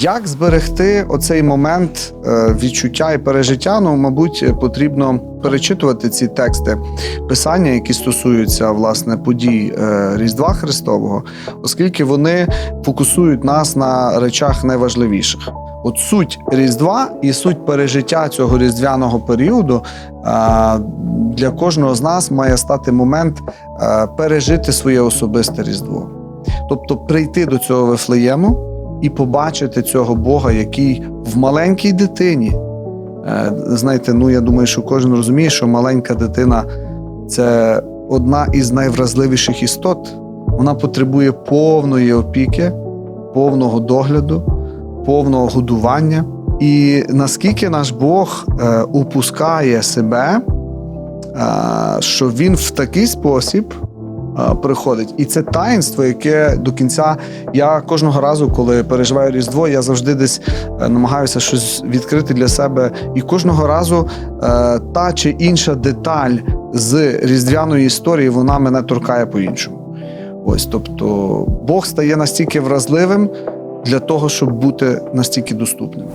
Як зберегти оцей момент е, відчуття і пережиття? Ну, мабуть, потрібно перечитувати ці тексти писання, які стосуються власне подій е, Різдва Христового, оскільки вони фокусують нас на речах найважливіших. От суть Різдва і суть пережиття цього різдвяного періоду е, для кожного з нас має стати момент пережити своє особисте Різдво. Тобто прийти до цього Вифлеєму і побачити цього Бога, який в маленькій дитині. Е, Знаєте, ну я думаю, що кожен розуміє, що маленька дитина це одна із найвразливіших істот. Вона потребує повної опіки, повного догляду, повного годування. І наскільки наш Бог е, упускає себе, е, що він в такий спосіб приходить. І це таїнство, яке до кінця я кожного разу, коли переживаю Різдво, я завжди десь е, намагаюся щось відкрити для себе. І кожного разу е, та чи інша деталь з різдвяної історії вона мене торкає по-іншому. Ось, тобто, Бог стає настільки вразливим для того, щоб бути настільки доступним.